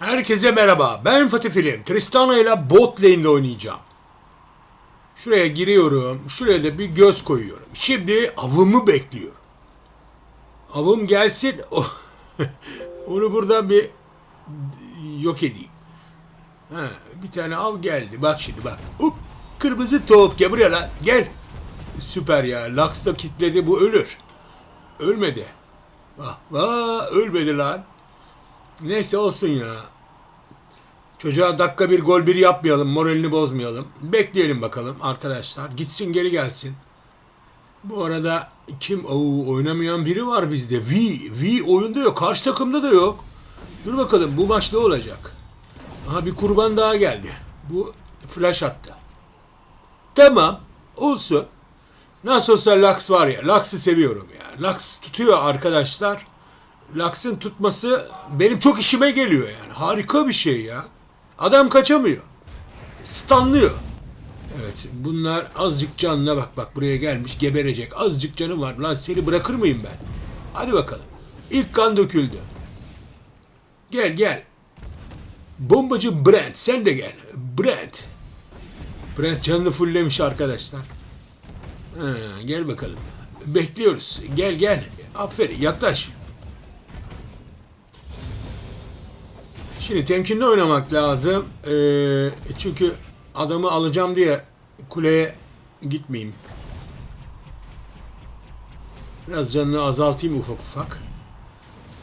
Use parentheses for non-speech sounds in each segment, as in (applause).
Herkese merhaba. Ben Fatih Film. Tristana ile bot lane'de oynayacağım. Şuraya giriyorum. Şuraya da bir göz koyuyorum. Şimdi avımı bekliyorum. Avım gelsin. (laughs) Onu buradan bir yok edeyim. Ha, bir tane av geldi. Bak şimdi bak. Hop, kırmızı top. Gel buraya lan. Gel. Süper ya. Lux da kitledi. Bu ölür. Ölmedi. Vah vah ölmedi lan. Neyse olsun ya. Çocuğa dakika bir gol bir yapmayalım. Moralini bozmayalım. Bekleyelim bakalım arkadaşlar. Gitsin geri gelsin. Bu arada kim Oo, oynamayan biri var bizde. V. V oyunda yok. Karşı takımda da yok. Dur bakalım bu maç ne olacak? Aha bir kurban daha geldi. Bu flash attı. Tamam. Olsun. Nasıl olsa Lux var ya. Lux'ı seviyorum ya. Lux tutuyor arkadaşlar. Lux'ın tutması benim çok işime geliyor yani. Harika bir şey ya. Adam kaçamıyor. Stunlıyor. Evet bunlar azıcık canına bak bak buraya gelmiş geberecek. Azıcık canı var. Lan seni bırakır mıyım ben? Hadi bakalım. İlk kan döküldü. Gel gel. Bombacı Brent sen de gel. Brent. Brent canını fulllemiş arkadaşlar. Ha, gel bakalım. Bekliyoruz. Gel gel. Aferin yaklaş. Şimdi temkinli oynamak lazım. Ee, çünkü adamı alacağım diye kuleye gitmeyeyim. Biraz canını azaltayım ufak ufak.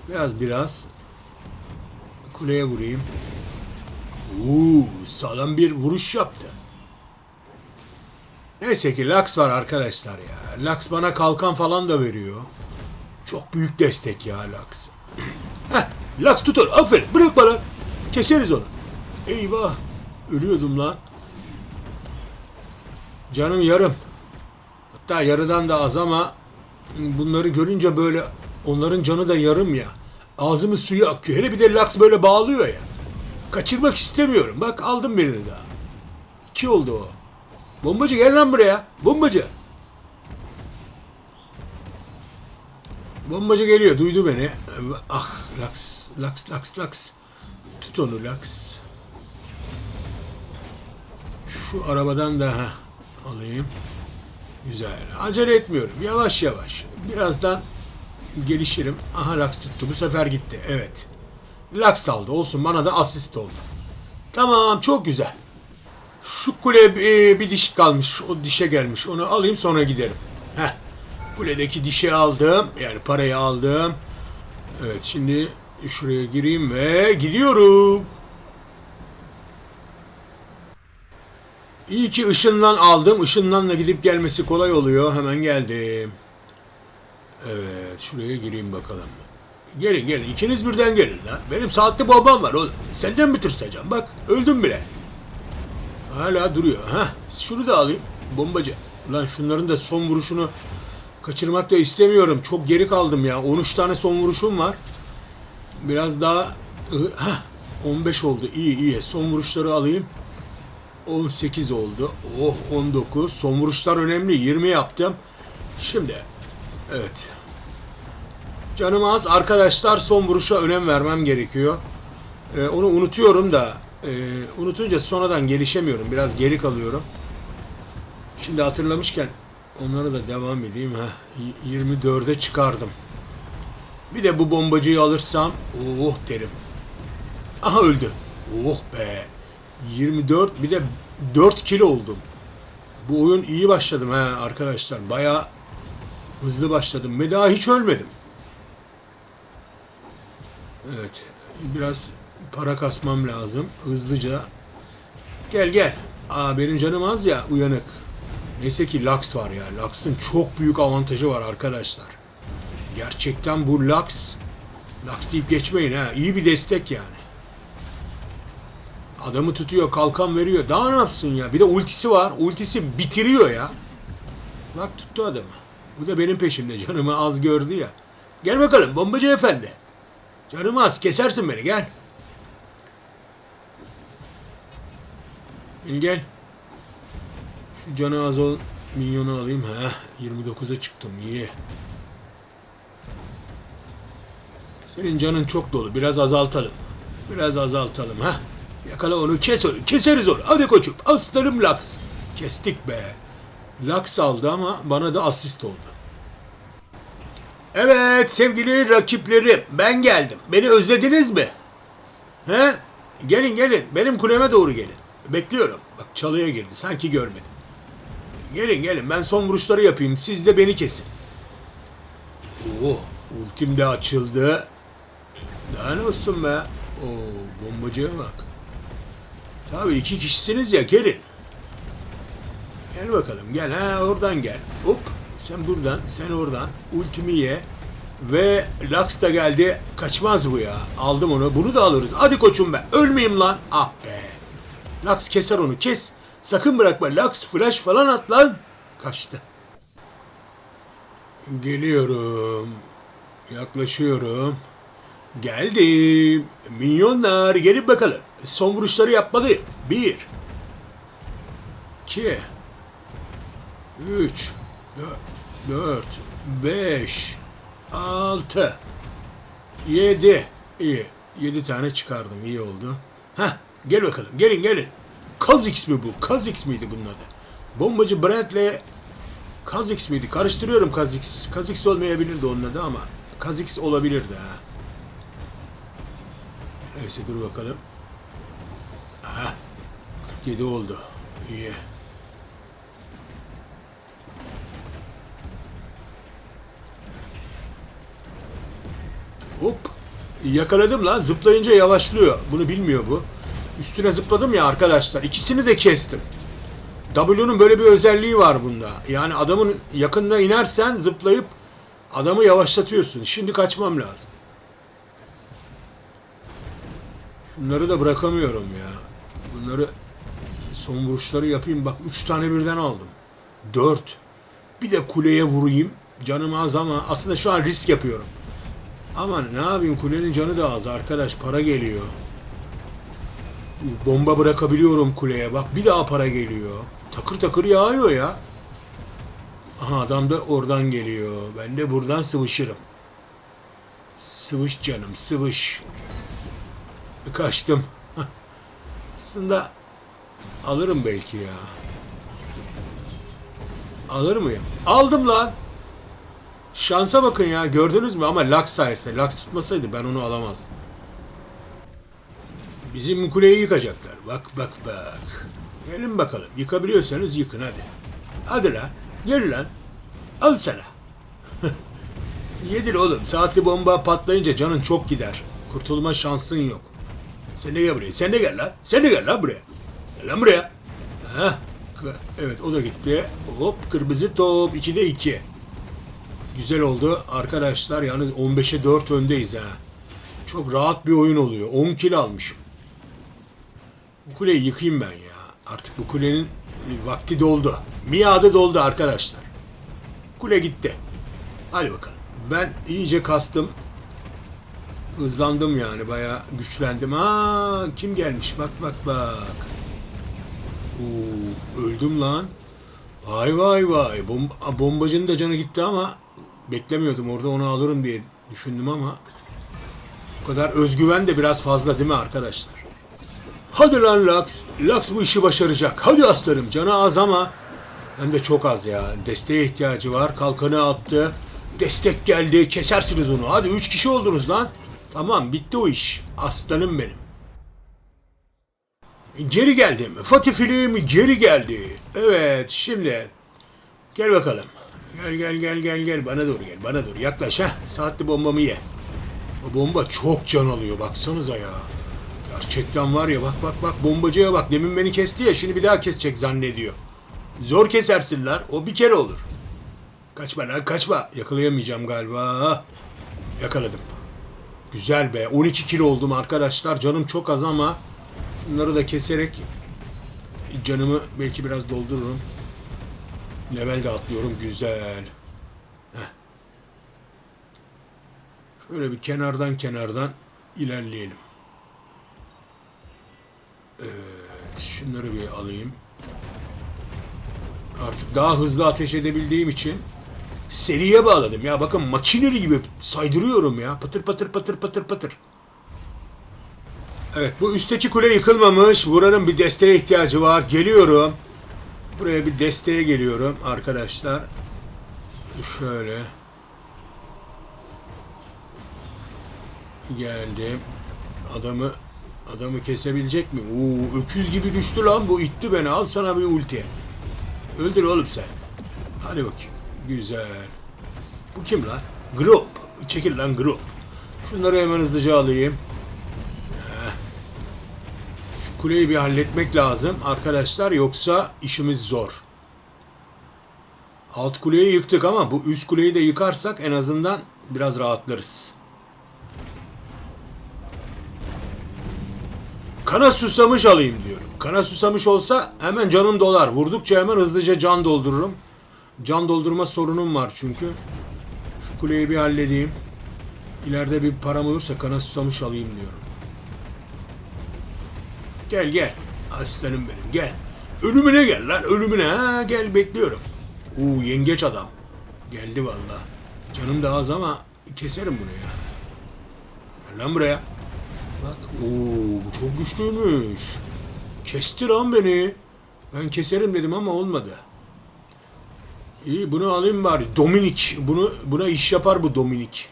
Biraz biraz. Kuleye vurayım. Uuu sağlam bir vuruş yaptı. Neyse ki Lux var arkadaşlar ya. Lux bana kalkan falan da veriyor. Çok büyük destek ya Lux. (clears throat) Heh, Lux tutar. Aferin. Bırak bana. Keseriz onu. Eyvah. Ölüyordum lan. Canım yarım. Hatta yarıdan da az ama bunları görünce böyle onların canı da yarım ya. Ağzımın suyu akıyor. Hele bir de Lux böyle bağlıyor ya. Kaçırmak istemiyorum. Bak aldım birini daha. İki oldu o. Bombacı gel lan buraya. Bombacı. Bombacı geliyor. Duydu beni. Ah Lux. Lux. Lux. Lux. Tut onu Lux. Şu arabadan da ha, alayım. Güzel. Acele etmiyorum. Yavaş yavaş. Birazdan gelişirim. Aha Lux tuttu. Bu sefer gitti. Evet. Lux aldı. Olsun. Bana da asist oldu. Tamam. Çok güzel. Şu kule bir, bir diş kalmış. O dişe gelmiş. Onu alayım sonra giderim. Heh. Kuledeki dişi aldım. Yani parayı aldım. Evet şimdi şuraya gireyim ve gidiyorum. İyi ki ışınlan aldım. Işınlanla gidip gelmesi kolay oluyor. Hemen geldim. Evet şuraya gireyim bakalım. Gelin gelin. İkiniz birden gelin lan. Benim saatli bombam var oğlum. Senden mi tırsacağım? Bak öldüm bile. Hala duruyor. Ha, şunu da alayım. Bombacı. Ulan şunların da son vuruşunu kaçırmak da istemiyorum. Çok geri kaldım ya. 13 tane son vuruşum var. Biraz daha ha 15 oldu. İyi iyi. Son vuruşları alayım. 18 oldu. Oh 19. Son vuruşlar önemli. 20 yaptım. Şimdi evet. Canım az arkadaşlar son vuruşa önem vermem gerekiyor. Ee, onu unutuyorum da e, unutunca sonradan gelişemiyorum. Biraz geri kalıyorum. Şimdi hatırlamışken onlara da devam edeyim. ha 24'e çıkardım. Bir de bu bombacıyı alırsam oh derim. Aha öldü. Oh be. 24 bir de 4 kilo oldum. Bu oyun iyi başladım ha arkadaşlar. Baya hızlı başladım ve daha hiç ölmedim. Evet. Biraz para kasmam lazım. Hızlıca. Gel gel. Aa benim canım az ya uyanık. Neyse ki Lux var ya. Lux'ın çok büyük avantajı var arkadaşlar. Gerçekten bu Lux. Lux deyip geçmeyin ha. İyi bir destek yani. Adamı tutuyor, kalkan veriyor. Daha ne yapsın ya? Bir de ultisi var. Ultisi bitiriyor ya. Bak tuttu adamı. Bu da benim peşimde. Canımı az gördü ya. Gel bakalım bombacı efendi. Canımı az kesersin beni gel. Gel gel. Şu canı az ol minyonu alayım. Heh 29'a çıktım iyi. Senin canın çok dolu. Biraz azaltalım. Biraz azaltalım ha. Yakala onu kes onu. Keseriz onu. Hadi koçum. Aslanım Laks. Kestik be. Laks aldı ama bana da asist oldu. Evet sevgili rakiplerim ben geldim. Beni özlediniz mi? He? Gelin gelin. Benim kuleme doğru gelin. Bekliyorum. Bak çalıya girdi. Sanki görmedim. Gelin gelin. Ben son vuruşları yapayım. Siz de beni kesin. Oh, ultim de açıldı. Daha ne olsun be? Oo, bombacıya bak. Tabii iki kişisiniz ya gelin. Gel bakalım gel ha oradan gel. Hop sen buradan sen oradan ultimi ye. Ve Lux da geldi. Kaçmaz bu ya. Aldım onu. Bunu da alırız. Hadi koçum be. Ölmeyeyim lan. Ah be. Lux keser onu. Kes. Sakın bırakma. Lux flash falan at lan. Kaçtı. Geliyorum. Yaklaşıyorum. Geldim. Minyonlar gelin bakalım. Son vuruşları yapmalıyım. Bir. iki, Üç. Dört. Beş. Altı. Yedi. İyi. Yedi tane çıkardım. İyi oldu. Heh. Gel bakalım. Gelin gelin. Kazix mi bu? Kazix miydi bunun adı? Bombacı Brent'le Kazix miydi? Karıştırıyorum Kazix. Kazix olmayabilirdi onun adı ama Kazix olabilirdi ha. Neyse dur bakalım. Aha. 47 oldu. İyi. Hop. Yakaladım lan. Zıplayınca yavaşlıyor. Bunu bilmiyor bu. Üstüne zıpladım ya arkadaşlar. İkisini de kestim. W'nun böyle bir özelliği var bunda. Yani adamın yakında inersen zıplayıp adamı yavaşlatıyorsun. Şimdi kaçmam lazım. Şunları da bırakamıyorum ya. Bunları son vuruşları yapayım. Bak üç tane birden aldım. Dört. Bir de kuleye vurayım. Canım az ama aslında şu an risk yapıyorum. Ama ne yapayım kulenin canı da az arkadaş para geliyor. Bomba bırakabiliyorum kuleye bak bir daha para geliyor. Takır takır yağıyor ya. Aha adam da oradan geliyor. Ben de buradan sıvışırım. Sıvış canım sıvış. Kaçtım. Aslında alırım belki ya. Alır mıyım? Aldım lan. Şansa bakın ya gördünüz mü ama Lux sayesinde. Lux tutmasaydı ben onu alamazdım. Bizim kuleyi yıkacaklar. Bak bak bak. Gelin bakalım. Yıkabiliyorsanız yıkın hadi. Hadi lan. Gel lan. Al sana. (laughs) Yedir oğlum. Saatli bomba patlayınca canın çok gider. Kurtulma şansın yok. Sen de gel buraya. Sen de gel lan. Sen de gel lan buraya. Gel lan buraya. Heh. Evet o da gitti. Hop kırmızı top. 2'de 2. Güzel oldu. Arkadaşlar yalnız 15'e 4 öndeyiz ha. Çok rahat bir oyun oluyor. 10 kill almışım. Bu kuleyi yıkayım ben ya. Artık bu kulenin e, vakti doldu. Miadı doldu arkadaşlar. Kule gitti. Hadi bakalım. Ben iyice kastım. Hızlandım yani. Bayağı güçlendim. Aa kim gelmiş? Bak bak bak. Oo, öldüm lan. Vay vay vay. Bomba, bombacının da canı gitti ama beklemiyordum. Orada onu alırım diye düşündüm ama bu kadar özgüven de biraz fazla değil mi arkadaşlar? Hadi lan Lux. Lux bu işi başaracak. Hadi aslanım. Canı az ama hem de çok az ya. Desteğe ihtiyacı var. Kalkanı attı. Destek geldi. Kesersiniz onu. Hadi üç kişi oldunuz lan. Tamam bitti o iş. Aslanım benim. Geri geldim. Fatih film geri geldi. Evet şimdi gel bakalım. Gel gel gel gel gel bana doğru gel bana doğru yaklaş ha. Saatli bombamı ye. O bomba çok can alıyor baksanıza ya. Gerçekten var ya bak bak bak bombacıya bak. Demin beni kesti ya şimdi bir daha kesecek zannediyor. Zor kesersin lan. O bir kere olur. Kaçma lan kaçma. Yakalayamayacağım galiba. Yakaladım. Güzel be. 12 kilo oldum arkadaşlar. Canım çok az ama şunları da keserek canımı belki biraz doldururum. Level de atlıyorum. Güzel. Heh. Şöyle bir kenardan kenardan ilerleyelim. Evet, şunları bir alayım. Artık daha hızlı ateş edebildiğim için seriye bağladım ya. Bakın makineli gibi saydırıyorum ya. Patır patır patır patır patır. Evet bu üstteki kule yıkılmamış. Buranın bir desteğe ihtiyacı var. Geliyorum. Buraya bir desteğe geliyorum arkadaşlar. Şöyle. Geldim. Adamı adamı kesebilecek mi? Oo, öküz gibi düştü lan bu itti beni. Al sana bir ulti. Öldür oğlum sen. Hadi bakayım. Güzel. Bu kim lan? Grop. Çekil lan Grop. Şunları hemen hızlıca alayım. Heh. Şu kuleyi bir halletmek lazım arkadaşlar yoksa işimiz zor. Alt kuleyi yıktık ama bu üst kuleyi de yıkarsak en azından biraz rahatlarız. Kana susamış alayım diyorum. Kana susamış olsa hemen canım dolar. Vurdukça hemen hızlıca can doldururum. Can doldurma sorunum var çünkü. Şu kuleyi bir halledeyim. İleride bir param olursa kana susamış alayım diyorum. Gel gel. Aslanım benim gel. Ölümüne gel lan ölümüne. Ha, gel bekliyorum. Oo yengeç adam. Geldi valla. Canım da az ama keserim bunu ya. Gel lan buraya. Bak ooo bu çok güçlüymüş. Kesti lan beni. Ben keserim dedim ama olmadı. İyi bunu alayım bari. Dominik. Bunu buna iş yapar bu Dominik.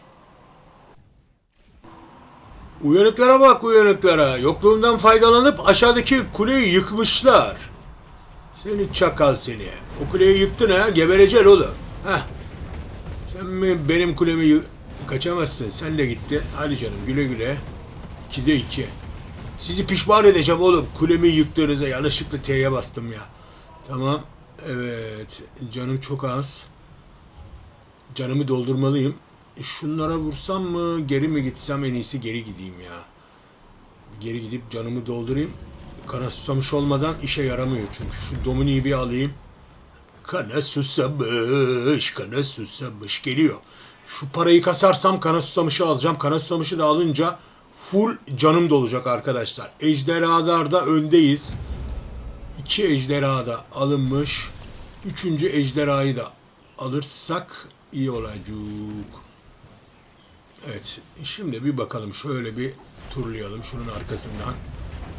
Uyanıklara bak uyanıklara. Yokluğumdan faydalanıp aşağıdaki kuleyi yıkmışlar. Seni çakal seni. O kuleyi yıktın ha gebereceksin oğlum. Heh. Sen mi benim kulemi kaçamazsın. Sen de gitti. Hadi canım güle güle. 2'de 2. Sizi pişman edeceğim oğlum. Kulemi yıktığınıza yanlışlıkla T'ye bastım ya. Tamam. Evet. Canım çok az. Canımı doldurmalıyım. E, Şunlara vursam mı? Geri mi gitsem? En iyisi geri gideyim ya. Geri gidip canımı doldurayım. Kana susamış olmadan işe yaramıyor çünkü. Şu Domini'yi bir alayım. Kana susamış, kana susamış geliyor. Şu parayı kasarsam kana susamışı alacağım. Kana susamışı da alınca full canım dolacak arkadaşlar. Ejderhalarda öndeyiz. İki ejderha da alınmış. Üçüncü ejderhayı da alırsak iyi olacak. Evet şimdi bir bakalım şöyle bir turlayalım şunun arkasından.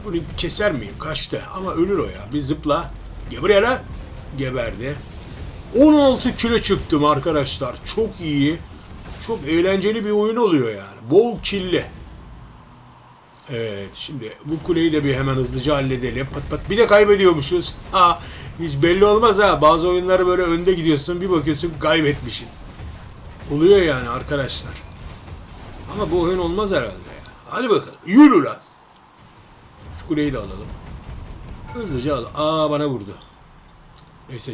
Bunu keser miyim? Kaçtı ama ölür o ya. Bir zıpla. Geber lan. Geberdi. 16 kilo çıktım arkadaşlar. Çok iyi. Çok eğlenceli bir oyun oluyor yani. Bol killi. Evet şimdi bu kuleyi de bir hemen hızlıca halledelim. Pat pat bir de kaybediyormuşuz. Ha hiç belli olmaz ha. Bazı oyunları böyle önde gidiyorsun bir bakıyorsun kaybetmişsin. Oluyor yani arkadaşlar. Ama bu oyun olmaz herhalde ya. Hadi bakalım. Yürü lan. Şu kuleyi de alalım. Hızlıca al. Aa bana vurdu. Neyse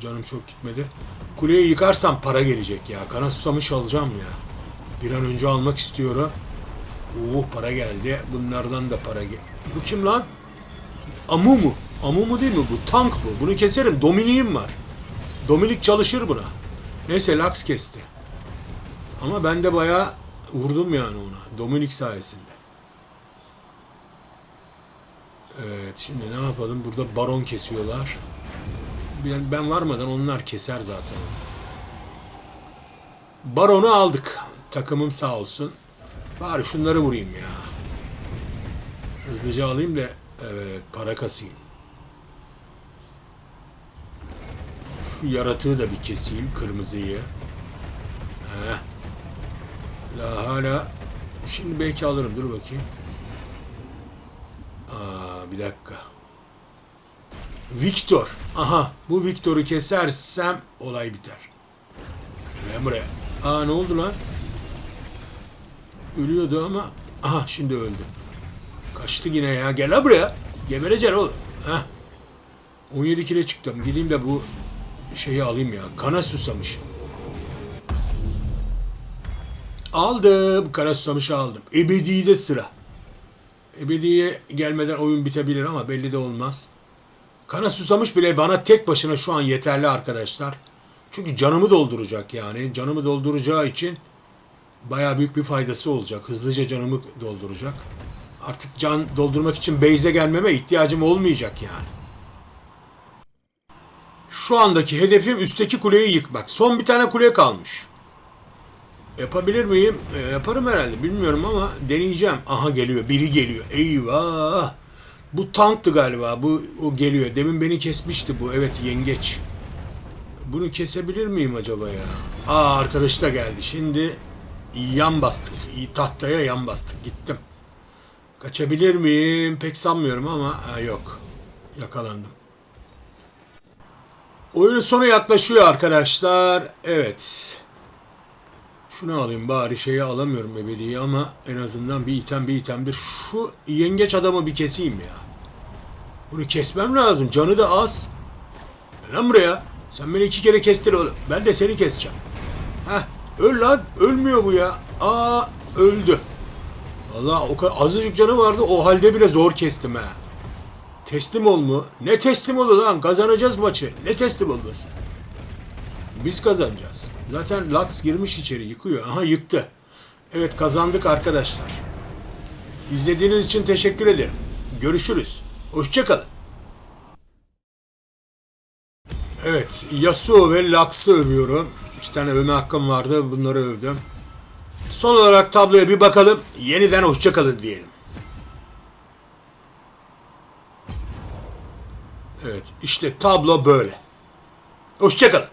canım çok gitmedi. Kuleyi yıkarsam para gelecek ya. Kana susamış alacağım ya. Bir an önce almak istiyorum. Oo para geldi. Bunlardan da para gel. Bu kim lan? Amu mu? Amu mu değil mi bu? Tank bu. Bunu keserim. Dominik'im var. Dominik çalışır buna. Neyse Lux kesti. Ama ben de bayağı vurdum yani ona. Dominik sayesinde. Evet şimdi ne yapalım? Burada baron kesiyorlar. Ben, ben varmadan onlar keser zaten. Baronu aldık. Takımım sağ olsun. Bari şunları vurayım ya. Hızlıca alayım da evet para kasayım. Şu yaratığı da bir keseyim kırmızıyı. Heh. Daha hala şimdi belki alırım dur bakayım. Aa bir dakika. Victor. Aha bu Victor'u kesersem olay biter. Gel buraya. Aa ne oldu lan? Ölüyordu ama aha şimdi öldü. Kaçtı yine ya. Gel buraya. Gebereceksin oğlum. Heh. 17 kilo çıktım. Gideyim de bu şeyi alayım ya. Kana susamış. Aldım. Kana susamışı aldım. Ebedi'de sıra. Ebedi'ye gelmeden oyun bitebilir ama belli de olmaz. Kana susamış bile bana tek başına şu an yeterli arkadaşlar. Çünkü canımı dolduracak yani. Canımı dolduracağı için bayağı büyük bir faydası olacak. Hızlıca canımı dolduracak. Artık can doldurmak için base'e gelmeme ihtiyacım olmayacak yani. Şu andaki hedefim üstteki kuleyi yıkmak. Son bir tane kule kalmış. Yapabilir miyim? E, yaparım herhalde. Bilmiyorum ama deneyeceğim. Aha geliyor. Biri geliyor. Eyvah. Bu tanktı galiba. Bu o geliyor. Demin beni kesmişti bu. Evet yengeç. Bunu kesebilir miyim acaba ya? Aa arkadaş da geldi. Şimdi yan bastık. Tahtaya yan bastık. Gittim. Kaçabilir miyim? Pek sanmıyorum ama ha, yok. Yakalandım. Oyunun sonu yaklaşıyor arkadaşlar. Evet. Şunu alayım bari şeyi alamıyorum ebediyi ama en azından bir item bir itemdir. Şu yengeç adamı bir keseyim ya. Bunu kesmem lazım. Canı da az. Gel lan buraya. Sen beni iki kere kestir oğlum. Ben de seni keseceğim. Heh. Öl lan. Ölmüyor bu ya. Aa öldü. Valla o kadar azıcık canı vardı. O halde bile zor kestim ha. Teslim ol mu? Ne teslim olu lan? Kazanacağız maçı. Ne teslim olması? Biz kazanacağız. Zaten Lux girmiş içeri yıkıyor. Aha yıktı. Evet kazandık arkadaşlar. İzlediğiniz için teşekkür ederim. Görüşürüz. Hoşçakalın. Evet Yasuo ve Lux'ı övüyorum. İki tane övme hakkım vardı. Bunları övdüm. Son olarak tabloya bir bakalım. Yeniden hoşçakalın diyelim. Evet işte tablo böyle. Hoşçakalın.